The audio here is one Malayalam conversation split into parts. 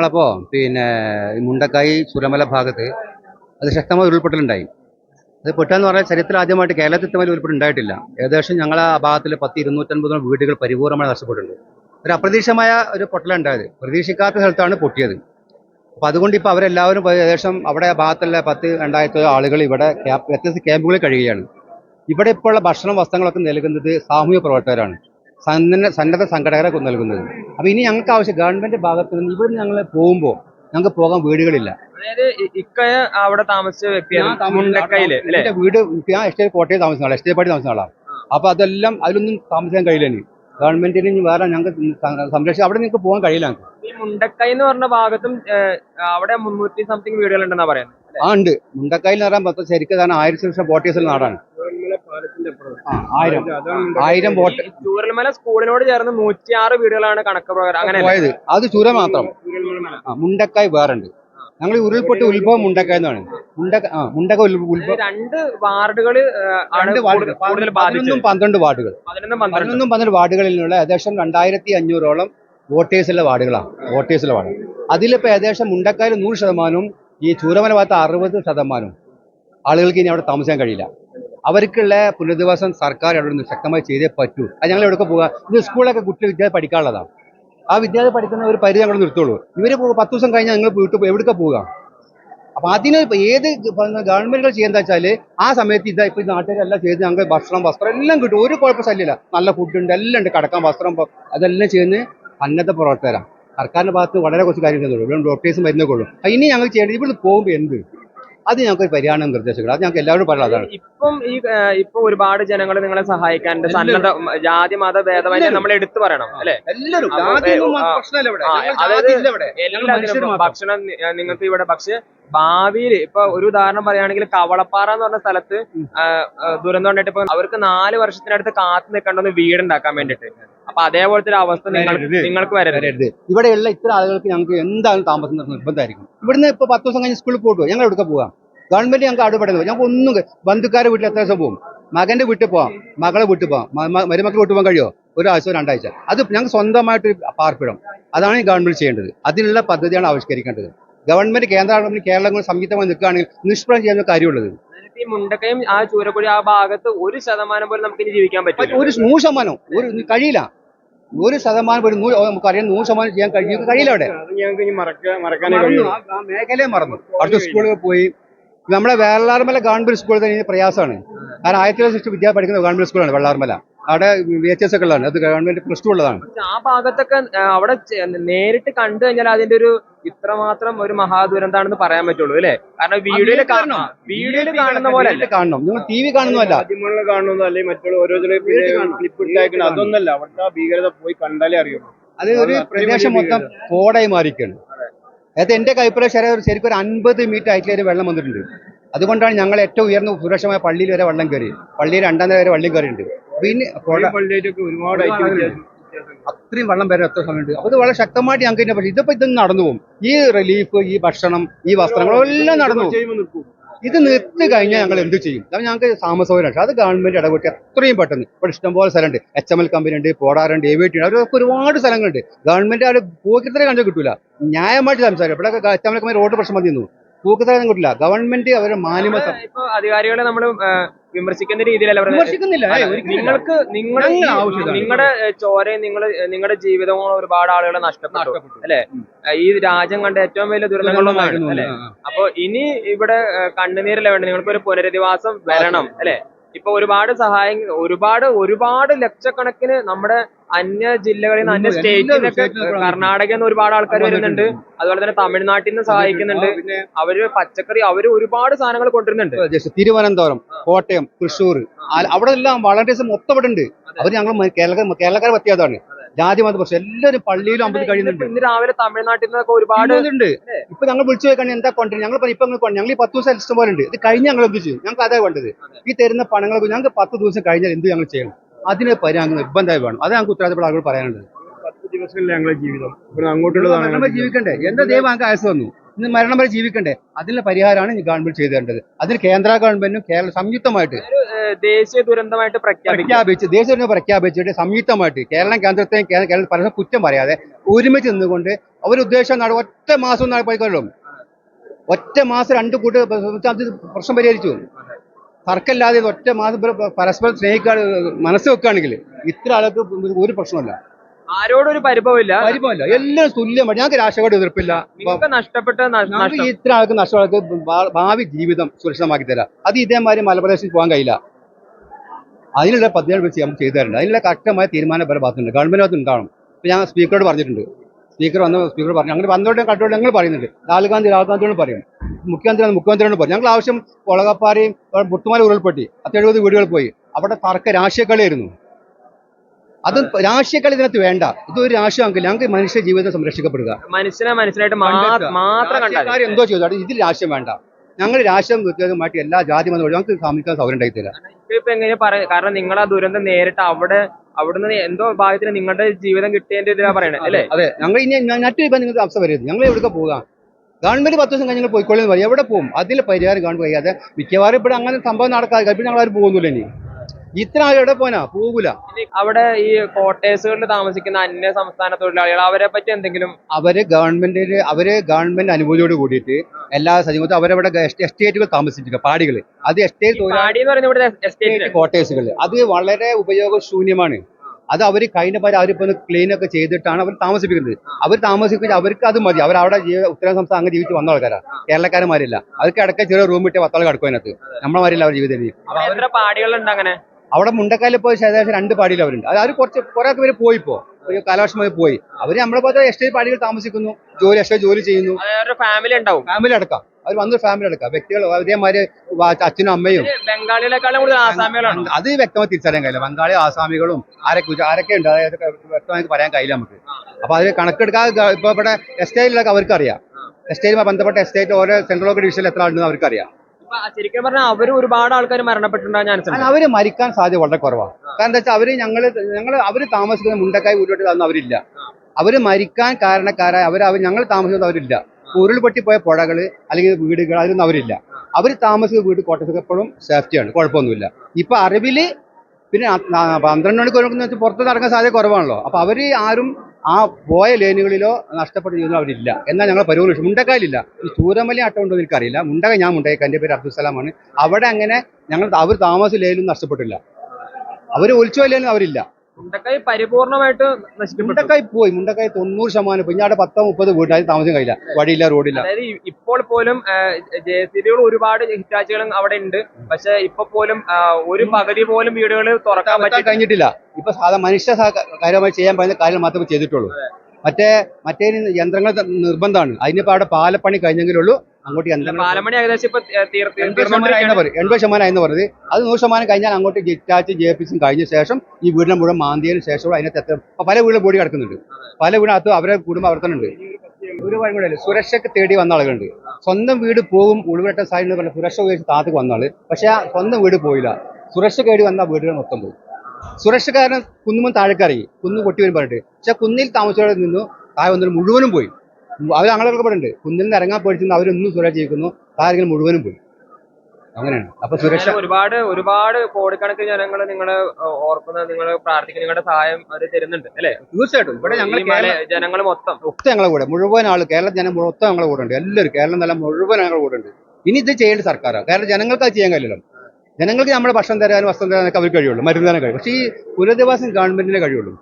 ഞങ്ങളപ്പോ പിന്നെ മുണ്ടക്കായി ചുരമല ഭാഗത്ത് അത് ശക്തമായ ഉരുൾപൊട്ടലുണ്ടായി. അത് പൊട്ടാന്ന് പറഞ്ഞാൽ ചരിത്രത്തിൽ ആദ്യമായിട്ട് കേരളത്തിൽ ഇത്തരം ഉരുൾപൊട്ടൽ ഉണ്ടായിട്ടില്ല. ഏകദേശം ഞങ്ങളെ ആ ഭാഗത്തിൽ പത്ത് ഇരുന്നൂറ്റൻപതോളം വീടുകൾ പരിപൂർണമായി നഷ്ടപ്പെട്ടിട്ടുണ്ട് ഒരു അപ്രതീക്ഷമായ ഒരു പൊട്ടലുണ്ടായത്. പ്രതീക്ഷിക്കാത്ത സ്ഥലത്താണ് പൊട്ടിയത്. അപ്പൊ അതുകൊണ്ട് ഇപ്പൊ അവരെല്ലാവരും ഏകദേശം അവിടെ ആ ഭാഗത്തുള്ള പത്ത് രണ്ടായിരത്തി ആളുകൾ ഇവിടെ വ്യത്യസ്ത ക്യാമ്പുകളിൽ കഴിയുകയാണ്. ഇവിടെ ഇപ്പോഴുള്ള ഭക്ഷണം വസ്ത്രങ്ങളൊക്കെ നൽകുന്നത് സാമൂഹ്യ പ്രവർത്തകരാണ്. സന്നദ്ധ സന്നദ്ധ സംഘടകരൊക്കെ നൽകുന്നത്. അപ്പൊ ഇനി ഞങ്ങൾക്ക് ആവശ്യം ഗവൺമെന്റ് ഭാഗത്ത് നിന്ന് ഇവിടെ ഞങ്ങൾ പോകുമ്പോൾ ഞങ്ങൾക്ക് പോകാൻ വീടുകളില്ല. ഇക്കയ അവിടെ താമസിച്ച വ്യക്തിയാണ് വീട് ഞാൻ എസ്റ്റേറ്റ് കോട്ടയിൽ താമസിക്കുന്ന ആളാണ് എസ്റ്റേറ്റ് പാടി താമസിക്കുന്ന ആളാണ് അപ്പൊ അതെല്ലാം അതിലൊന്നും താമസിക്കാൻ കഴിയില്ല ഇനി. ഗവൺമെന്റിന് ഇനി വേറെ ഞങ്ങൾക്ക് സംരക്ഷിച്ച് അവിടെ നിങ്ങൾക്ക് പോകാൻ കഴിയില്ല ഞങ്ങൾക്ക്. ഈ മുണ്ടക്കൈ എന്ന് പറഞ്ഞ ഭാഗത്തും അവിടെ മുന്നൂറ്റി സംതിങ് വീടുകൾ ഉണ്ടെന്നാ പറയുന്നത് ആ ഉണ്ട്. മുണ്ടക്കൈ എന്ന് പറയാൻ പത്ത് ശരിക്കും ആയിരത്തി ലക്ഷം കോട്ടേഴ്സിൽ നാടാണ്. ആയിരം. ആയിരം വോട്ട് ചൂരൽമല സ്കൂളിനോട് ചേർന്ന് നൂറ്റിയാറ് വീടുകളാണ് കണക്ക് പ്രകാരം അങ്ങനെ പോയത്. അത് ചുര മാത്രം. മുണ്ടക്കായ് വേറുണ്ട്. ഞങ്ങൾ ഉരുൾപൊട്ടി ഉത്ഭവം മുണ്ടക്കായ് എന്നാണ് മുണ്ടക്ക ആ മുണ്ടക്ക ഉത്ഭവം. രണ്ട് വാർഡുകൾ പതിനൊന്നും പന്ത്രണ്ട് വാർഡുകൾ. പതിനൊന്നും പന്ത്രണ്ട്. നിന്നുള്ള ഏകദേശം രണ്ടായിരത്തി അഞ്ഞൂറോളം വോട്ടേഴ്സുള്ള വാർഡുകളാണ്. വോട്ടേഴ്സുള്ള വാർഡ്. അതിലിപ്പോ ഏകദേശം മുണ്ടക്കായിൽ നൂറ് ശതമാനവും ഈ ചൂരമല ഭാഗത്ത് അറുപത് ശതമാനവും ആളുകൾക്ക് ഇനി അവിടെ താമസിക്കാൻ കഴിയില്ല. അവർക്കുള്ള പുനരധിവാസം സർക്കാർ അവിടെ നിന്ന് ശക്തമായി ചെയ്തേ പറ്റൂ. അത് ഞങ്ങൾ എവിടെ പോവുക ഇത് സ്കൂളിലൊക്കെ കുട്ടികൾ വിദ്യാർത്ഥി പഠിക്കാനുള്ളതാണ് ആ വിദ്യാർത്ഥി പഠിക്കുന്ന ഒരു പരിധി ഞങ്ങൾ നിർത്തുള്ളൂ. ഇവർ പോ- പത്ത് ദിവസം കഴിഞ്ഞാൽ നിങ്ങൾ വീട്ടിൽ എവിടേക്ക് പോവുക അപ്പൊ അതിന് ഏത് ഗവൺമെന്റുകൾ ചെയ്യുന്ന വെച്ചാൽ ആ സമയത്ത് ഇതാ ഇപ്പൊ നാട്ടുകാരെല്ലാം ചെയ്ത് ഞങ്ങൾ ഭക്ഷണം വസ്ത്രം എല്ലാം കിട്ടും. ഒരു കുഴപ്പം ശല്യമില്ല. നല്ല ഫുഡ് ഉണ്ട് എല്ലാം ഉണ്ട്. കടക്കാൻ വസ്ത്രം അതെല്ലാം ചെയ്യുന്ന അന്നത്തെ പ്രവർത്തകരാണ് സർക്കാരിന്റെ ഭാഗത്ത് വളരെ കുറച്ച് കാര്യങ്ങൾ ഉള്ളൂ. ഇവിടെ ഡോക്ടേഴ്സും മരുന്നൊക്കെ ഉള്ളൂ. ഇനി ഞങ്ങൾ ചെയ്യേണ്ടത് ഇവിടെ പോകുമ്പോൾ എന്ത്? അത് ഞങ്ങൾക്ക് പരിഹാരം നിർദ്ദേശിക്കണം അത് ഞങ്ങൾക്ക് എല്ലാവരും പറയാം അതാണ്. ഇപ്പം ഈ ഇപ്പൊ ഒരുപാട് ജനങ്ങൾ നിങ്ങളെ സഹായിക്കാൻ സന്നദ്ധ ജാതി മത ഭേദമായി നമ്മൾ എടുത്തു പറയണം അല്ലെ? എല്ലാവരും. ഭക്ഷണം നിങ്ങൾക്ക് ഇവിടെ പക്ഷെ ഭാവിയിൽ ഇപ്പൊ ഒരു ഉദാഹരണം പറയുകയാണെങ്കിൽ കവളപ്പാറ എന്ന് പറഞ്ഞ സ്ഥലത്ത് ദുരന്തം ഉണ്ടായിട്ട് ഇപ്പൊ അവർക്ക് നാല് വർഷത്തിനടുത്ത് കാത്തു നിൽക്കേണ്ട വീട് ഉണ്ടാക്കാൻ വേണ്ടിട്ട് അപ്പൊ അതേപോലത്തെ ഒരു അവസ്ഥ നിങ്ങൾക്ക് വരരുത്. ഇവിടെയുള്ള ഇത്ര ആളുകൾക്ക് ഞങ്ങൾക്ക് എന്തായാലും താമസം നിർബന്ധമായിരിക്കും. ഇവിടുന്ന് ഇപ്പൊ പത്ത് ദിവസം കഴിഞ്ഞ് സ്കൂളിൽ പോകും ഞങ്ങൾ എവിടെ പോവാം? ഗവൺമെന്റ് ഞങ്ങൾക്ക് അടുപെടുന്നത് ഞങ്ങൾക്ക് ഒന്നും ബന്ധുക്കാരെ വീട്ടിൽ എത്ര ദിവസം പോകും? മകന്റെ വീട്ടിൽ പോവാം. മകളെ വീട്ടിൽ പോവാം. മരുമക്കളെ വീട്ടിൽ പോകാൻ കഴിയുമോ ഒരാഴ്ച രണ്ടാഴ്ച. അത് ഞങ്ങൾക്ക് സ്വന്തമായിട്ട് പാർപ്പിടം. അതാണ് ഈ ഗവൺമെന്റ് ചെയ്യേണ്ടത്. അതിനുള്ള പദ്ധതിയാണ് ആവിഷ്കരിക്കേണ്ടത്. ഗവൺമെന്റ് കേന്ദ്ര ഗവൺമെന്റ് കേരളം കൂടി സംയുക്തമായി നിൽക്കുകയാണെങ്കിൽ നിഷ്പ്രയം ചെയ്യുന്ന കാര്യമുള്ളത്. ഈ മുണ്ടക്കയും ആ ചൂരക്കുടി ആ ഭാഗത്ത് ഒരു ശതമാനം പോലും നമുക്ക് ഇനി ജീവിക്കാൻ പറ്റില്ല. ഒരു നൂറ് ശതമാനം. ഒരു കഴിയില്ല. ഒരു ശതമാനം ഒരു നൂറ് നമുക്കറിയാം നൂറ് ശതമാനം ചെയ്യാൻ കഴിയും കഴിയില്ല അവിടെ. മേഖലയെ മറന്നു. അടുത്ത സ്കൂളിൽ പോയി. നമ്മുടെ വെള്ളാർമല ഗവൺമെന്റ് സ്കൂളിൽ തന്നെ പ്രയാസമാണ്. കാരണം ആയിരത്തി തൊള്ളായിരത്തി വിദ്യാർത്ഥി പഠിക്കുന്ന ഗവൺമെന്റ് സ്കൂളാണ് വെള്ളാർമല. അവിടെ വി എച്ച് എസ് ഒക്കെ ഉള്ളതാണ്. അത് ഗവൺമെന്റ് പ്ലസ് ടു ഉള്ളതാണ്. ആ ഭാഗത്തൊക്കെ അവിടെ നേരിട്ട് കണ്ടു കഴിഞ്ഞാൽ അതിന്റെ ഒരു ഇത്രമാത്രം ഒരു മഹാദുരന്താണെന്ന് പറയാൻ പറ്റുള്ളൂ അല്ലെ? കാരണം വീഡിയോയിൽ കാണണം. വീഡിയോയിൽ കാണുന്ന പോലെ അല്ല കാണണം നിങ്ങൾ ടി വി കാണുന്നതല്ല. മാധ്യമങ്ങളിൽ കാണുന്നതോ അല്ലെങ്കിൽ മറ്റുള്ള ഓരോ. ക്ലിപ്പ് ഇട്ടേക്കണം അതൊന്നല്ല. അവിടുത്തെ ആ ഭീകരത പോയി കണ്ടാലേ അറിയുള്ളൂ. അത് ഒരു പ്രദേശം മൊത്തം കോടായി മാറിക്കാണ് അതായത് എന്റെ കൈപ്പുറ ശരി ശരിക്കും ഒരു അൻപത് മീറ്റർ ഹൈറ്റിൽ വെള്ളം വന്നിട്ടുണ്ട്. അതുകൊണ്ടാണ് ഞങ്ങൾ ഏറ്റവും ഉയർന്ന സുരക്ഷമായ പള്ളിയിൽ വരെ വെള്ളം കയറി. പള്ളിയിൽ രണ്ടാം നില വരെ വെള്ളം കയറിയിട്ടുണ്ട്. പിന്നെ ഒരുപാട് അത്രയും വെള്ളം വരെ എത്ര സമയമുണ്ട്? അപ്പോൾ ഇത് വളരെ ശക്തമായിട്ട് ഞങ്ങൾക്ക് തന്നെ പക്ഷേ ഇതിപ്പോ ഇതൊന്നും നടന്നു പോകും. ഈ റിലീഫ് ഈ ഭക്ഷണം ഈ വസ്ത്രങ്ങൾ എല്ലാം നടന്നു പോകും. ഇത് നിർത്തി കഴിഞ്ഞാൽ ഞങ്ങൾ എന്ത് ചെയ്യും? കാരണം ഞങ്ങൾക്ക് താമസൗകര്യമാണ് അത് ഗവൺമെന്റ് ഇടപെട്ട് എത്രയും പെട്ടെന്ന്. ഇവിടെ ഇഷ്ടംപോലെ സ്ഥലമുണ്ട്. എച്ച് എം എൽ കമ്പനി ഉണ്ട് പോടാറുണ്ട് ടി ഉണ്ട്. അവരൊക്കെ ഒരുപാട് സ്ഥലങ്ങളുണ്ട്. ഗവൺമെന്റ് അവിടെ പോക്കിത്തരം കണ്ടു കിട്ടില്ല ന്യായമായിട്ട് സംസാരിക്കും. ഇവിടെ H M L company road പ്രശ്നം മതി പോക്കിത്തരം കിട്ടില്ല. ഗവൺമെന്റ് അവരുടെ മാന്യമ ഇപ്പൊ അധികാരികളെ നമ്മൾ വിമർശിക്കുന്ന രീതിയിലല്ല വിമർശിക്കുന്നില്ല. നിങ്ങൾക്ക് നിങ്ങൾ. നിങ്ങളുടെ ചോരയും നിങ്ങൾ നിങ്ങളുടെ ജീവിതവും ഒരുപാട് ആളുകളെ നഷ്ടപ്പെട്ടു. അല്ലെ? ഈ രാജ്യം കണ്ട ഏറ്റവും വലിയ ദുരന്തങ്ങളിലൊന്നാണ് അല്ലെ. അപ്പൊ ഇനി ഇവിടെ കണ്ണുനീരല്ല വേണ്ട നിങ്ങൾക്ക് ഒരു പുനരധിവാസം വരണം അല്ലെ? ഇപ്പൊ ഒരുപാട് സഹായം ഒരുപാട് ഒരുപാട് ലക്ഷക്കണക്കിന് നമ്മുടെ അന്യ ജില്ലകളിൽ നിന്ന് അന്യ സ്റ്റേറ്റിൽ നിന്നൊക്കെ കർണാടകയിൽ നിന്ന് ഒരുപാട് ആൾക്കാർ വരുന്നുണ്ട്. അതുപോലെ തന്നെ തമിഴ്നാട്ടിൽ നിന്ന് സഹായിക്കുന്നുണ്ട്. അവർ പച്ചക്കറി അവർ ഒരുപാട് സാധനങ്ങൾ കൊണ്ടുവരുന്നുണ്ട്. തിരുവനന്തപുരം കോട്ടയം തൃശ്ശൂർ അവിടെ എല്ലാം വളണ്ടിയേഴ്സ് മൊത്തം ഇവിടെ ഉണ്ട്. അവർ ഞങ്ങൾ കേരള കേരളക്കാരെ പറ്റിയതാണ് ജാതി മത പക്ഷേ എല്ലാവരും പള്ളിയിലും അമ്പത് കഴിയുന്നുണ്ട്. ഇന്ന് രാവിലെ തമിഴ്നാട്ടിൽ നിന്നൊക്കെ ഒരുപാട് ഉണ്ട് ഇപ്പൊ ഞങ്ങൾ വിളിച്ചു പോയി എന്താ കൊണ്ട് ഞങ്ങൾ ഇപ്പൊ ഞങ്ങൾ ഈ പത്ത് ദിവസം ഇഷ്ടം പോലെ ഉണ്ട് ഇത് കഴിഞ്ഞ് ഞങ്ങൾ എന്ത് ചെയ്യും? ഞങ്ങൾക്ക് അതേ വേണ്ടത്. ഈ തരുന്ന പണങ്ങൾ ഞങ്ങൾക്ക് പത്ത് ദിവസം കഴിഞ്ഞാൽ എന്ത് ഞങ്ങൾ ചെയ്യണം? അതിന് പരിഹാരം നിർബന്ധമായി വേണം. അത് ഞങ്ങൾക്ക് ഉത്തരവാദിത്തപ്പെട്ട ആളുകൾ ഞങ്ങളുടെ ജീവിതം? അങ്ങോട്ടുള്ളതാണ് ജീവിക്കണ്ടേ? എന്താ ദൈവം ഞങ്ങൾക്ക് ആയസ് വന്നു ഇന്ന് മരണം വരെ ജീവിക്കണ്ടേ? അതിനുള്ള പരിഹാരമാണ് ഈ ഗവൺമെന്റ് ചെയ്തു തരേണ്ടത് അതിന് കേന്ദ്ര ഗവൺമെന്റും കേരള സംയുക്തമായിട്ട് ദേശീയ ദുരന്തമായിട്ട് പ്രഖ്യാപിച്ച് ദേശീയ ദുരന്തം പ്രഖ്യാപിച്ചിട്ട് സംയുക്തമായിട്ട് കേരളം കേന്ദ്രത്തെയും കേരള കേരളം പരസ്പരം കുറ്റം പറയാതെ ഒരുമിച്ച് നിന്നുകൊണ്ട് അവരുദ്ദേശം നട ഒറ്റ മാസം നടപ്പായിക്കൊള്ളും ഒറ്റ മാസം രണ്ട് കൂട്ട് പ്രശ്നം പരിഹരിച്ചു. തർക്കമില്ലാതെ ഒറ്റ മാസം പരസ്പരം സ്നേഹിക്കാൻ മനസ്സ് വെക്കുകയാണെങ്കിൽ ഇത്ര ആൾക്ക് ഒരു പ്രശ്നമല്ല ആരോടൊരു പരിഭവമില്ല? പരിഭവമില്ല. എല്ലാം തുല്യമാണ് ഞങ്ങൾക്ക് രാഷ്ട്രീയമായിട്ട് എതിർപ്പില്ല. നഷ്ടപ്പെട്ട നഷ്ടം. ഇത്ര ആൾക്ക് നഷ്ടമാൾക്ക് ഭാവി ജീവിതം സുരക്ഷിതമാക്കി തരാം. അത് ഇതേമാതിരി മലപ്രദേശിൽ പോകാൻ കഴിയില്ല. അതിനുള്ള പദ്ധതികൾ വെച്ച് നമുക്ക് ചെയ്തു തരുന്നുണ്ട് അതിനുള്ള കറക്റ്റമായ തീരുമാനം പല ഭാഗത്തുണ്ട്. ഗവൺമെന്റ് ഭാഗത്ത് ഉണ്ടാവണം ഇപ്പൊ ഞാൻ സ്പീക്കറോട് പറഞ്ഞിട്ടുണ്ട്. സ്പീക്കർ വന്ന സ്പീക്കർ പറഞ്ഞു. അങ്ങനെ വന്നോട്ടും കണ്ടോട്ടും ഞങ്ങൾ പറയുന്നുണ്ട്. രാഹുൽ ഗാന്ധി രാഹുൽ ഗാന്ധിയോട് പറയും. മുഖ്യമന്ത്രി വന്ന് മുഖ്യമന്ത്രിയോട് പറഞ്ഞു. ഞങ്ങൾ ആവശ്യം കൊളകപ്പാറയും മുത്തുമാല ഉരുൾപ്പെട്ടി അത്തെഴുപത് വീടുകൾ പോയി. അവിടെ തർക്ക രാഷ്ട്രീയക്കളിയായിരുന്നു. അത് രാഷ്ട്രീയക്കളി ഇതിനകത്ത് വേണ്ട. ഇതൊരു രാഷ്ട്രീയമെങ്കിൽ ഞങ്ങൾക്ക് മനുഷ്യ ജീവിതം സംരക്ഷിക്കപ്പെടുക. മനുഷ്യനെ മനുഷ്യനായിട്ട് മാ- മാത്രം എന്തോ ചെയ്തു. ഇതിൽ രാഷ്ട്രീയം വേണ്ട. ഞങ്ങൾ രാഷ്ട്രീയം വ്യത്യാസമായിട്ട് എല്ലാ ജാതി മതം ഞങ്ങൾക്ക് സാമൂഹിക സൗകര്യം ഉണ്ടായി തരാം ഇപ്പൊ എങ്ങനെ പറയാം കാരണം നിങ്ങൾ ആ ദുരന്തം നേരിട്ട് അവിടെ അവിടുന്ന് എന്തോ ഭാഗത്തിന് നിങ്ങളുടെ ജീവിതം കിട്ടിയതിന്റെ ഇതിലാ പറയണേ അല്ലേ? അതെ. ഞങ്ങൾ ഇനി മറ്റൊരു ഇപ്പം നിങ്ങൾക്ക് അവസ്ഥ വരരുത്. ഞങ്ങൾ എവിടെ പോകാം? ഗവൺമെന്റ് പത്ത് ദിവസം കഴിഞ്ഞ് ഞങ്ങൾ പോയിക്കോളെന്ന് പറയും. എവിടെ പോകും അതിൽ പരിഹാരം ഗവൺമെന്റ് കഴിയാതെ മിക്കവാറും ഇവിടെ അങ്ങനെ സംഭവം നടക്കാതെ പിന്നെ ഞങ്ങൾ ആരും പോകുന്നില്ല ഇനി. ഇത്ര ആൾ എവിടെ പോനാ പോകൂല. അവിടെ ഈ കോട്ടേഴ്സുകളിൽ താമസിക്കുന്ന അന്യ സംസ്ഥാന തൊഴിലാളികൾ അവരെ പറ്റി എന്തെങ്കിലും? അവർ ഗവൺമെന്റിന് അവർ ഗവൺമെന്റ് അനുമതിയോട് കൂടിയിട്ട് എല്ലാ സജീവത്തും അവരവിടെ എസ്റ്റേറ്റുകൾ താമസിച്ചിരിക്കുക പാടികൾ അത് എസ്റ്റേറ്റ് കോട്ടേഴ്സുകൾ അത് വളരെ ഉപയോഗശൂന്യമാണ്. അത് അവർ കഴിഞ്ഞ പോലെ അവരിപ്പോ ക്ലീൻ ഒക്കെ ചെയ്തിട്ടാണ് അവർ താമസിപ്പിക്കുന്നത്. അവർ താമസിപ്പിച്ച് അവർക്ക് അത് മതി. അവർ അവിടെ ജീവ- ഉത്തര സംസ്ഥാനം അങ്ങ് ജീവിച്ച് വന്ന ആൾക്കാരാണ് കേരളക്കാരന്മാരില്ല. അവർക്ക് ഇടയ്ക്ക് ചെറിയ റൂം ഇട്ട് പത്താൾ കിടക്കും അതിനകത്ത്. നമ്മളെ മാരില്ല അവർ ജീവിതം അങ്ങനെ? അവിടെ മുണ്ടക്കാലിൽ പോയി ഏകദേശം രണ്ട് പാടിയിൽ അവരുണ്ട്. അത് അവർ കുറച്ച് കുറെ പേര് പോയിപ്പോ ഒരു കാലവർഷമായി പോയി. അവർ നമ്മളെ പോലെ എസ്റ്റേറ്റ് പാടികൾ താമസിക്കുന്നു. ജോലി എക്സ്ട്രാ ജോലി ചെയ്യുന്നു. ഫാമിലി ഉണ്ടാവും. ഫാമിലി അടക്കാം. അവർ വന്നൊരു ഫാമിലി എടുക്കാം. വ്യക്തികൾ അതേമാതിരി അച്ഛനും അമ്മയും. അത് വ്യക്തമായി തിരിച്ചറിയാൻ കഴിയില്ല. ബംഗാളി ആസാമികളും ആരൊക്കെ ആരൊക്കെ ഉണ്ട് അതായത് വ്യക്തമായി പറയാൻ കഴിയില്ല നമുക്ക്. അപ്പൊ അതിൽ കണക്കെടുക്കാതെ ഗ- ഇപ്പൊ ഇവിടെ എസ്റ്റേറ്റിലൊക്കെ അവർക്ക് അറിയാം എസ്റ്റേറ്റുമായി ബന്ധപ്പെട്ട എസ്റ്റേറ്റ് ഓരോ സെൻട്രൽ ലോക്കൽ ഡിവിഷനിൽ എത്ര ആളുണ്ടെന്ന് അവർക്ക് അറിയാം ശരിക്കും പറഞ്ഞാൽ അവർ ഒരുപാട് ആൾക്കാർ മരണപ്പെട്ടിട്ടുണ്ടാകും അവർ മരിക്കാൻ സാധ്യത വളരെ കുറവാണ് കാരണം എന്താ വെച്ചാൽ അവർ ഞങ്ങൾ ഞങ്ങൾ അവർ താമസിക്കുന്ന മുണ്ടക്കായി വീട്ടിലോട്ട് തന്ന അവരില്ല. അവർ മരിക്കാൻ കാരണക്കാരായ അവർ ഞങ്ങൾ താമസിക്കുന്നത് അവരില്ല. ഉരുൾപൊട്ടി പോയ പുഴകൾ അല്ലെങ്കിൽ വീടുകൾ അതിലൊന്നും അവരില്ല. അവർ താമസിക്കുന്ന വീട് കോട്ടയത്തൊക്കെ എപ്പോഴും സേഫ്റ്റിയാണ് കുഴപ്പമൊന്നുമില്ല. ഇപ്പൊ അറിവിൽ പിന്നെ പന്ത്രണ്ട് മണിക്കൂർ വെച്ച് പുറത്ത് നടക്കാൻ സാധ്യത കുറവാണല്ലോ. അപ്പൊ അവർ ആരും ആ പോയ ലേനുകളിലോ നഷ്ടപ്പെട്ട ജീവിതം അവരില്ല. എന്നാൽ ഞങ്ങൾ പരിപാടി മുണ്ടക്കായിലില്ല. ഈ ചൂരമലി അട്ടം ഉണ്ടോ എനിക്ക് എനിക്കറിയില്ല. മുണ്ടക ഞാൻ മുണ്ടേക്ക എന്റെ പേര് അബ്ദുസലാമാണ് അവിടെ അങ്ങനെ ഞങ്ങൾ അവർ താമസ ലൈനിലും നഷ്ടപ്പെട്ടില്ല. അവർ ഒലിച്ചു ലേനും അവരില്ല. മുണ്ടക്കായി പരിപൂർണമായിട്ട് മുണ്ടക്കായി പോയി. മുണ്ടക്കായി തൊണ്ണൂറ് ശതമാനം ഇപ്പൊ അവിടെ പത്തോ മുപ്പത് വീട്ടായി താമസം കഴിയില്ല. വഴിയില്ല റോഡില്ല. അതായത് ഇപ്പോൾ പോലും ജെ സി ബികൾ ഒരുപാട് ഹിറ്റാച്ചുകളും അവിടെ ഉണ്ട്. പക്ഷെ ഇപ്പൊ പോലും ഒരു പകുതി പോലും വീടുകൾ തുറക്കാൻ പറ്റാൻ പറ്റി കഴിഞ്ഞിട്ടില്ല. ഇപ്പൊ സാധാ മനുഷ്യ കാര്യമായി ചെയ്യാൻ പറ്റുന്ന കാര്യം മാത്രമേ ചെയ്തിട്ടുള്ളൂ. മറ്റേ മറ്റേ യന്ത്രങ്ങൾ നിർബന്ധമാണ്. അതിനിപ്പോ അവിടെ പാലപ്പണി കഴിഞ്ഞെങ്കിലുള്ളൂ അങ്ങോട്ട് യന്ത്രങ്ങൾ പാലമണി ഏകദേശം ഇപ്പൊ എൺപത് ശതമാനം ആയെന്ന് ആയെന്ന് പറഞ്ഞത് അത് നൂറ് ശതമാനം കഴിഞ്ഞാൽ അങ്ങോട്ട് ജിറ്റാച്ചും ജെ പി സിയും കഴിഞ്ഞ ശേഷം ഈ വീടിനെ മുഴുവൻ മാന്തിയതിനു ശേഷം അതിനകത്ത് പല വീടും ബോഡി കിടക്കുന്നുണ്ട്. പല വീടിനകത്ത് അവരെ കുടുംബം അവർത്തുന്നുണ്ട് തന്നെ ഉണ്ട് ഒരു കാര്യം കൂടെ സുരക്ഷയ്ക്ക് തേടി വന്ന ആളുകളുണ്ട്. സ്വന്തം വീട് പോകും ഉൾവെട്ട സാഹചര്യം പറഞ്ഞ സുരക്ഷ ഉപയോഗിച്ച് താത്തക്ക് വന്ന ആൾ. പക്ഷെ ആ സ്വന്തം വീട് പോയില്ല. സുരക്ഷ കേടി വന്ന വീടുകൾ മൊത്തം പോയി. സുരക്ഷക്കാരൻ കുന്നുമ്പോൾ താഴേക്ക് ഇറങ്ങി കുന്ന് പൊട്ടി വരും പറഞ്ഞിട്ട്. പക്ഷെ കുന്നിൽ താമസിച്ചവരെ നിന്നു താഴെ വന്നിട്ട് മുഴുവനും പോയി. അവർ അങ്ങനെ പറയുന്നുണ്ട് കുന്നിൽ നിന്ന് ഇറങ്ങാൻ പേടിച്ചിരുന്നു അവരൊന്നും സുരക്ഷ ജീവിക്കുന്നു. താഴെ മുഴുവനും പോയി. അങ്ങനെയാണ്. അപ്പൊ സുരക്ഷ ഒരുപാട് ഒരുപാട് കോടിക്കണക്കിന് ജനങ്ങൾ നിങ്ങളെ ഓർക്കുന്ന നിങ്ങൾ പ്രാർത്ഥിക്കുന്ന നിങ്ങളുടെ സഹായം അവർ തരുന്നുണ്ട് അല്ലേ? തീർച്ചയായിട്ടും. ഇവിടെ ഞങ്ങൾ ജനങ്ങൾ മൊത്തം. ഒക്കെ ഞങ്ങളെ കൂടെ. മുഴുവൻ ആൾ കേരള ജനം മൊത്തം ഞങ്ങളെ കൂടെ ഉണ്ട്. എല്ലാവരും കേരളം നല്ല മുഴുവൻ ഞങ്ങളുടെ കൂടെ ഉണ്ട്. ഇനി ഇത് ചെയ്യേണ്ട സർക്കാരാണ് കേരള ജനങ്ങൾക്ക് അത് ചെയ്യാൻ കഴിയില്ലല്ലോ. ജനങ്ങൾക്ക് നമ്മുടെ ഭക്ഷണം തരാനും വസ്ത്രം തരാനൊക്കെ അവർക്ക് കഴിയുള്ളൂ മരുന്ന് തരാൻ കഴിയും പക്ഷേ ഈ പുനരധിവാസം ഗവൺമെന്റിനെ കഴിയുള്ളൂ.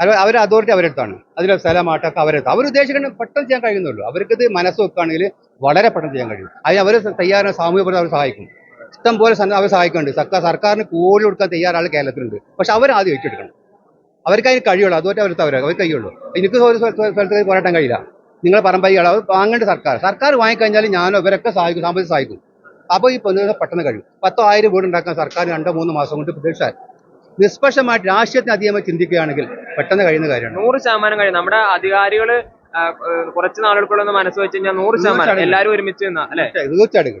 അത് അവർ അതോറിറ്റി അവരെടുത്താണ്. അതിലെ സ്ഥലമാട്ടൊക്കെ അവരെടുത്ത് അവർ ഉദ്ദേശിക്കുന്നത് പെട്ടെന്ന് ചെയ്യാൻ കഴിയുന്നുള്ളൂ. അവർക്കിത് മനസ്സ് വെക്കുകയാണെങ്കിൽ വളരെ പെട്ടെന്ന് ചെയ്യാൻ കഴിയും. അതിന് അവർ തയ്യാറാണ് സാമൂഹ്യ പ്രവർത്തനം അവർ സഹായിക്കും. ഇഷ്ടം പോലെ അവർ സഹായിക്കുന്നുണ്ട്. സർക്കാർ സർക്കാരിന് കോടി കൊടുക്കാൻ തയ്യാറാൾ കേരളത്തിലുണ്ട്. പക്ഷെ അവർ ആദ്യം ഏറ്റെടുക്കണം. അവർക്ക് അതിന് കഴിയുള്ളൂ. അതുപോലെ അവർക്ക് അവർ അവർക്ക് കഴിയുള്ളൂ. എനിക്ക് ഒരു സ്ഥലത്ത് പോരാട്ടം കഴിയില്ല. നിങ്ങൾ അവർ വാങ്ങേണ്ട സർക്കാർ. സർക്കാർ വാങ്ങിക്കഴിഞ്ഞാൽ ഞാനും ഇവരൊക്കെ സഹായിക്കും സാമ്പത്തിക സഹായിക്കും. അപ്പോൾ ഈ പൊതുവെ പെട്ടെന്ന് കഴിയും. പത്തോ ആയിരം വീട് ഉണ്ടാക്കാൻ സർക്കാർ രണ്ടോ മൂന്നോ മാസം കൊണ്ട് പ്രതീക്ഷ നിഷ്പക്ഷമായിട്ട് രാഷ്ട്രീയത്തിന് അധികമായി ചിന്തിക്കുകയാണെങ്കിൽ പെട്ടെന്ന് കഴിയുന്ന കാര്യമാണ്. നൂറ് ശതമാനം കഴിയും. നമ്മുടെ അധികാരികൾ കുറച്ച് നാളുകൾക്കുള്ള മനസ്സ് വെച്ച് കഴിഞ്ഞാൽ നൂറ് ശതമാനം. എല്ലാവരും ഒരുമിച്ച് നിന്നാ അല്ലെ? തീർച്ചയായിട്ടും